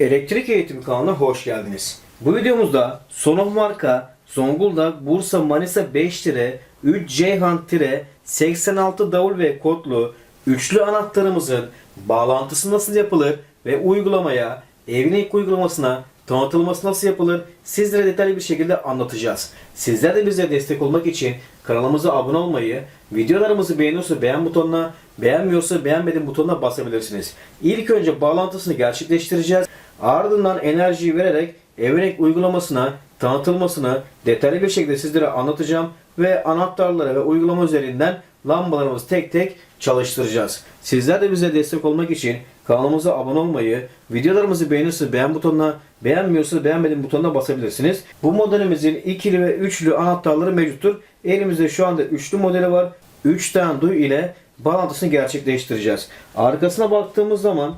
Elektrik Eğitim kanalına hoş geldiniz. Bu videomuzda Sonoff marka Zonguldak Bursa Manisa 5 tire 3 Ceyhan tire 86 davul ve kodlu üçlü anahtarımızın bağlantısı nasıl yapılır ve uygulamaya evin ilk uygulamasına tanıtılması nasıl yapılır sizlere detaylı bir şekilde anlatacağız. Sizler de bize destek olmak için kanalımıza abone olmayı, videolarımızı beğeniyorsa beğen butonuna, beğenmiyorsa beğenmedim butonuna basabilirsiniz. İlk önce bağlantısını gerçekleştireceğiz. Ardından enerjiyi vererek Everek uygulamasına tanıtılmasını detaylı bir şekilde sizlere anlatacağım ve anahtarları ve uygulama üzerinden lambalarımızı tek tek çalıştıracağız. Sizler de bize destek olmak için kanalımıza abone olmayı, videolarımızı beğenirse beğen butonuna, beğenmiyorsa beğenmedim butonuna basabilirsiniz. Bu modelimizin ikili ve üçlü anahtarları mevcuttur. Elimizde şu anda üçlü modeli var. 3 tane duy ile bağlantısını gerçekleştireceğiz. Arkasına baktığımız zaman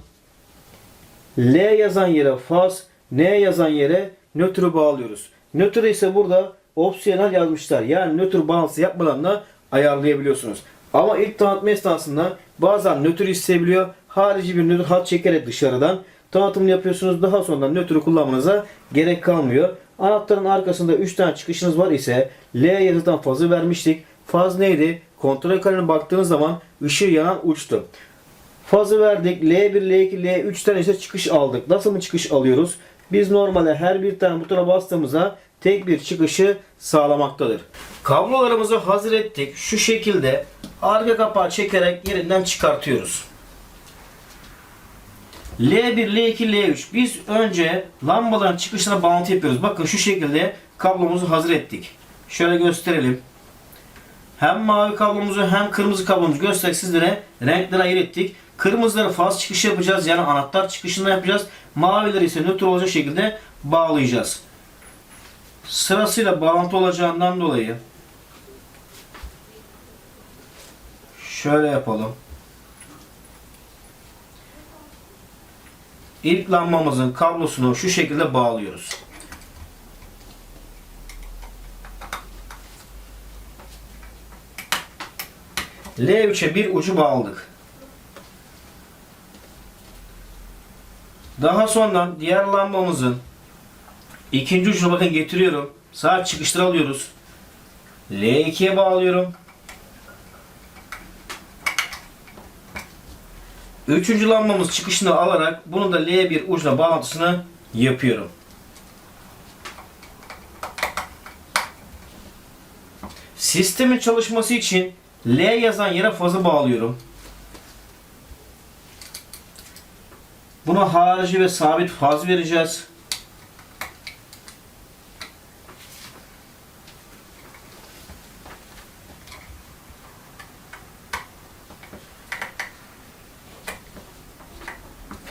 L yazan yere faz, N yazan yere nötrü bağlıyoruz. Nötrü ise burada opsiyonel yazmışlar. Yani nötr bağlantısı yapmadan da ayarlayabiliyorsunuz. Ama ilk tanıtma esnasında bazen nötr isteyebiliyor. Harici bir nötr hat çekerek dışarıdan tanıtım yapıyorsunuz. Daha sonra nötrü kullanmanıza gerek kalmıyor. Anahtarın arkasında 3 tane çıkışınız var ise L yazıdan fazı vermiştik. Faz neydi? Kontrol kalemine baktığınız zaman ışığı yanan uçtu. Fazı verdik. L1, L2, L3 tane ise çıkış aldık. Nasıl mı çıkış alıyoruz? Biz normalde her bir tane butona bastığımızda tek bir çıkışı sağlamaktadır. Kablolarımızı hazır ettik. Şu şekilde arka kapağı çekerek yerinden çıkartıyoruz. L1, L2, L3. Biz önce lambaların çıkışına bağlantı yapıyoruz. Bakın şu şekilde kablomuzu hazır ettik. Şöyle gösterelim. Hem mavi kablomuzu hem kırmızı kablomuzu göstererek sizlere renkleri ayırt ettik. Kırmızıları faz çıkışı yapacağız. Yani anahtar çıkışında yapacağız. Mavileri ise nötr olacak şekilde bağlayacağız. Sırasıyla bağlantı olacağından dolayı şöyle yapalım. İlk lambamızın kablosunu şu şekilde bağlıyoruz. L3'e bir ucu bağladık. Daha sonra diğer lambamızın ikinci ucuna bakın getiriyorum. Saat çıkışları alıyoruz. L2'ye bağlıyorum. Üçüncü lambamız çıkışını alarak bunu da L1 ucuna bağlantısını yapıyorum. Sistemin çalışması için L yazan yere fazı bağlıyorum. Buna harici ve sabit faz vereceğiz.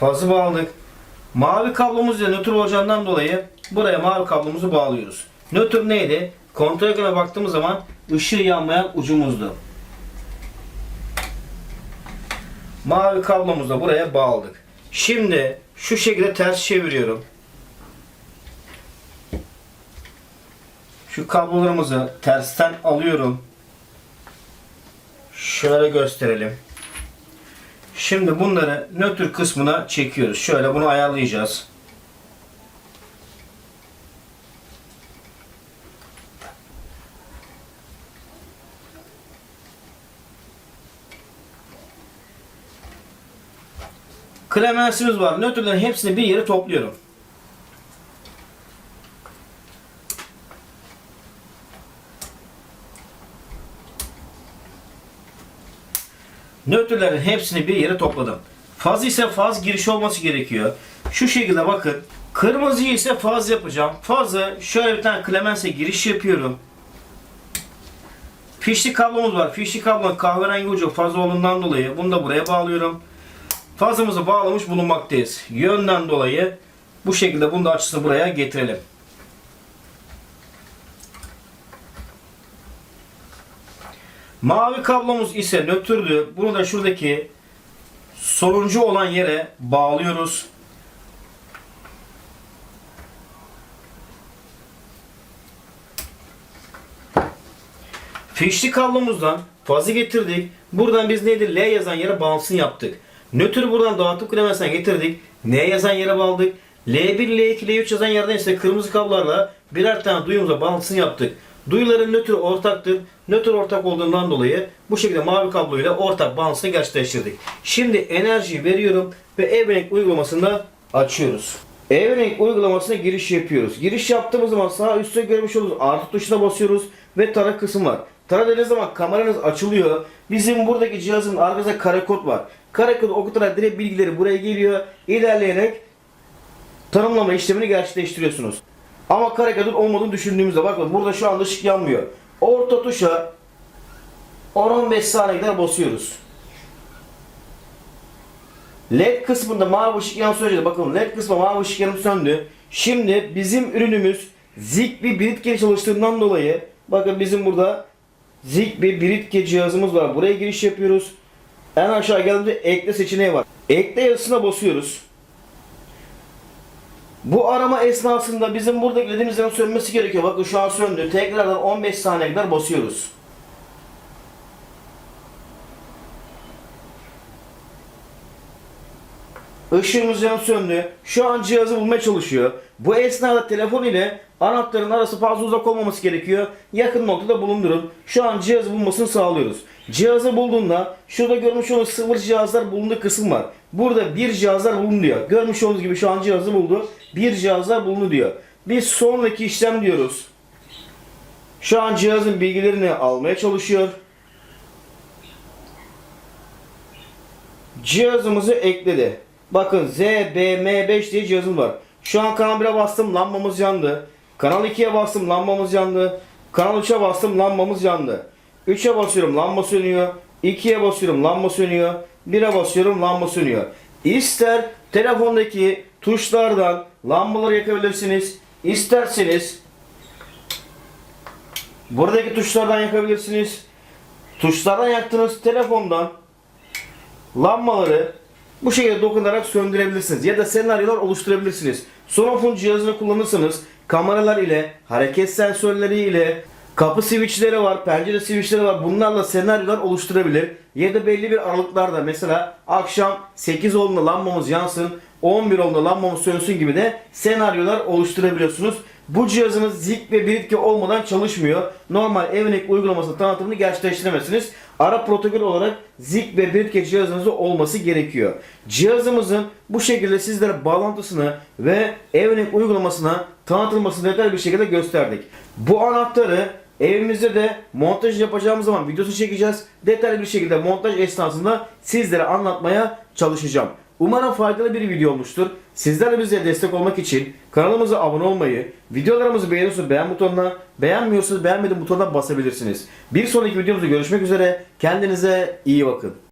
Fazı bağladık. Mavi kablomuz ile nötr olacağından dolayı buraya mavi kablomuzu bağlıyoruz. Nötr neydi? Kontrol ekranına baktığımız zaman ışığı yanmayan ucumuzdu. Mavi kablomuzu da buraya bağladık. Şimdi şu şekilde ters çeviriyorum. Şu kablolarımızı tersten alıyorum. Şöyle gösterelim. Şimdi bunları nötr kısmına çekiyoruz. Şöyle bunu ayarlayacağız. Klemensimiz var. Nötrlerin hepsini bir yere topluyorum. Nötrlerin hepsini bir yere topladım. Faz ise faz girişi olması gerekiyor. Şu şekilde bakın. Kırmızı ise faz yapacağım. Fazı şöyle bir tane klemense giriş yapıyorum. Fişli kablomuz var. Fişli kablonun kahverengi ucu fazla olduğundan dolayı bunu da buraya bağlıyorum. Fazımızı bağlamış bulunmaktayız. Yönden dolayı bu şekilde bunu da açısını buraya getirelim. Mavi kablomuz ise nötrdü. Bunu da şuradaki sonuncu olan yere bağlıyoruz. Fişli kablomuzdan fazı getirdik. Buradan biz neydi? L yazan yere bağlantısını yaptık. Nötrü buradan dağıtıp klemensine getirdik. N yazan yere bağladık. L1, L2, L3 yazan yerden ise kırmızı kablolarla birer tane duyumuza bağlantısını yaptık. Duyuların nötrü ortaktır. Nötr ortak olduğundan dolayı bu şekilde mavi kabloyla ortak bağlantısını gerçekleştirdik. Şimdi enerjiyi veriyorum ve Evenink uygulamasını da açıyoruz. Evenink uygulamasına giriş yapıyoruz. Giriş yaptığımız zaman sağ üstte görmüş olduğunuz artı tuşuna basıyoruz ve tara kısım var. Tara dediğiniz zaman kameranız açılıyor. Bizim buradaki cihazın arkasında kare kod var. Kare kodu okutarak direkt bilgileri buraya geliyor. İlerleyerek tanımlama işlemini gerçekleştiriyorsunuz. Ama kare kodun olmadığını düşündüğümüzde bakın burada şu anda ışık yanmıyor. Orta tuşa 10-15 saniye kadar basıyoruz. LED kısmında mavi ışık yan söyledi. Bakın LED kısmı mavi ışık yanıp söndü. Şimdi bizim ürünümüz Zigbee Britge çalıştığından dolayı bakın bizim burada Zigbee Britge cihazımız var. Buraya giriş yapıyoruz. En aşağı geldiğimde ekle seçeneği var. Ekle yazısına basıyoruz. Bu arama esnasında bizim burada ledimizden sönmesi gerekiyor. Bakın şu an söndü. Tekrardan 15 saniye kadar basıyoruz. Işığımız yan söndü. Şu an cihazı bulmaya çalışıyor. Bu esnada telefon ile anahtarın arası fazla uzak olmaması gerekiyor. Yakın noktada bulundurun. Şu an cihazı bulmasını sağlıyoruz. Cihazı bulduğunda şurada görmüş olduğunuz sıfır cihazlar bulunduğu kısım var. Burada bir cihazlar bulundu diyor. Görmüş olduğunuz gibi şu an cihazı buldu. Bir cihazlar bulundu diyor. Biz sonraki işlem diyoruz. Şu an cihazın bilgilerini almaya çalışıyor. Cihazımızı ekledi. Bakın ZBM5 diye cihazım var. Şu an kanal 1'e bastım lambamız yandı. Kanal 2'ye bastım lambamız yandı. Kanal 3'e bastım lambamız yandı. 3'e basıyorum lamba sönüyor. 2'ye basıyorum lamba sönüyor. 1'e basıyorum lamba sönüyor. İster telefondaki tuşlardan lambaları yakabilirsiniz. İsterseniz buradaki tuşlardan yakabilirsiniz. Tuşlardan yaktığınız telefondan lambaları bu şekilde dokunarak söndürebilirsiniz ya da senaryolar oluşturabilirsiniz. Sonofon cihazını kullanırsanız kameralar ile, hareket sensörleri ile, kapı switchleri var, pencere switchleri var. Bunlarla senaryolar oluşturabilir. Ya da belli bir aralıklarda mesela akşam 8 olduğunda lambamız yansın, 11 olduğunda lambamız sönsün gibi de senaryolar oluşturabiliyorsunuz. Bu cihazınız zik ve Britke olmadan çalışmıyor. Normal Evenek uygulaması tanıtımını gerçekleştiremezsiniz. Ara protokol olarak zik ve Britke cihazınızda olması gerekiyor. Cihazımızın bu şekilde sizlere bağlantısını ve Evenek uygulamasına tanıtılmasını detaylı bir şekilde gösterdik. Bu anahtarı evimizde de montaj yapacağımız zaman videosu çekeceğiz. Detaylı bir şekilde montaj esnasında sizlere anlatmaya çalışacağım. Umarım faydalı bir video olmuştur. Sizler de bize destek olmak için kanalımıza abone olmayı, videolarımızı beğeniyorsanız beğen butonuna, beğenmiyorsanız beğenmedim butonuna basabilirsiniz. Bir sonraki videomuzda görüşmek üzere. Kendinize iyi bakın.